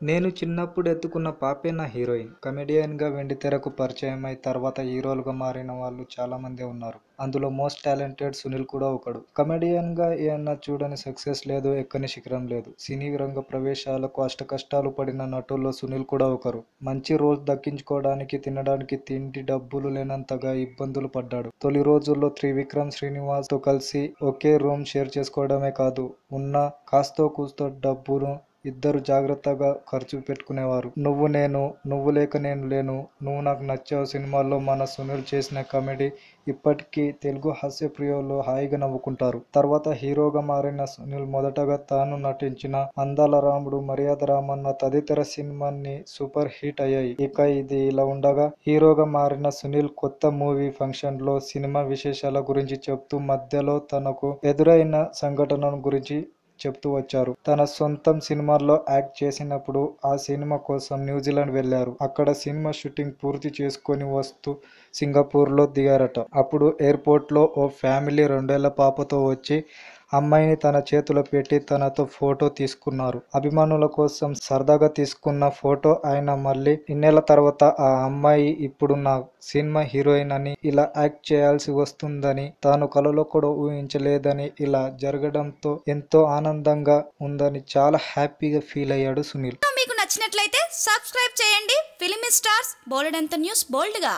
నేను చిన్నప్పుడు ఎత్తుకున్న పాపే నా హీరోయిన్. కమెడియన్గా వెండితెరకు పరిచయమై తర్వాత హీరోలుగా మారిన వాళ్ళు చాలామందే ఉన్నారు. అందులో మోస్ట్ టాలెంటెడ్ సునీల్ కూడా ఒకడు. కమెడియన్గా ఏమన్నా చూడని సక్సెస్ లేదు ఎక్కని శిఖరం లేదు. సినీ రంగ ప్రవేశాలకు అష్ట కష్టాలు పడిన నటుల్లో సునీల్ కూడా ఒకరు. మంచి రోల్ దక్కించుకోవడానికి తినడానికి తిండి డబ్బులు లేనంతగా ఇబ్బందులు పడ్డాడు. తొలి రోజుల్లో త్రివిక్రమ్ శ్రీనివాస్తో కలిసి ఒకే రూమ్ షేర్ చేసుకోవడమే కాదు ఉన్న కాస్తో కూస్తో డబ్బును ఇద్దరు జాగ్రత్తగా ఖర్చు పెట్టుకునేవారు. నువ్వు నేను నువ్వు లేక నేను లేను. నువ్వు నాకు నచ్చావు సినిమాల్లో మన సునీల్ చేసిన కామెడీ ఇప్పటికీ తెలుగు హాస్య ప్రియులు హాయిగా నవ్వుకుంటారు. తర్వాత హీరోగా మారిన సునీల్ మొదటగా తాను నటించిన అందాల రాముడు మర్యాద రామన్న తదితర సినిమాని సూపర్ హిట్ అయ్యాయి. ఇక ఇది ఇలా ఉండగా హీరోగా మారిన సునీల్ కొత్త మూవీ ఫంక్షన్లో సినిమా విశేషాల గురించి చెప్తూ మధ్యలో తనకు ఎదురైన సంఘటన గురించి చెప్తూ వచ్చారు. తన సొంతం సినిమాల్లో యాక్ట్ చేసినప్పుడు ఆ సినిమా కోసం న్యూజిలాండ్ వెళ్ళారు అక్కడ సినిమా షూటింగ్ పూర్తి చేసుకొని వస్తూ సింగపూర్లో దిగారట. అప్పుడు ఎయిర్పోర్ట్లో ఓ ఫ్యామిలీ రెండేళ్ళ పాపతో వచ్చి అమ్మాయిని తన చేతిలో పెట్టి తనతో ఫోటో తీసుకున్నారు. అభిమానుల కోసం సరదాగా తీసుకున్న ఫోటో ఆయన మళ్ళీ ఇన్నేళ్ళ తర్వాత ఆ అమ్మాయి ఇప్పుడు నా సినిమా హీరోయిన్ అని ఇలా యాక్ట్ చేయాల్సి వస్తుందని తాను కలలో కూడా ఊహించలేదని ఇలా జరగడంతో ఎంతో ఆనందంగా ఉందని చాలా హ్యాపీగా ఫీల్ అయ్యాడు సునీల్. మీకు నచ్చినట్లయితే సబ్స్క్రైబ్ చేయండి. ఫిలిమి స్టార్స్ బోలెడంత న్యూస్ బోల్డ్గా.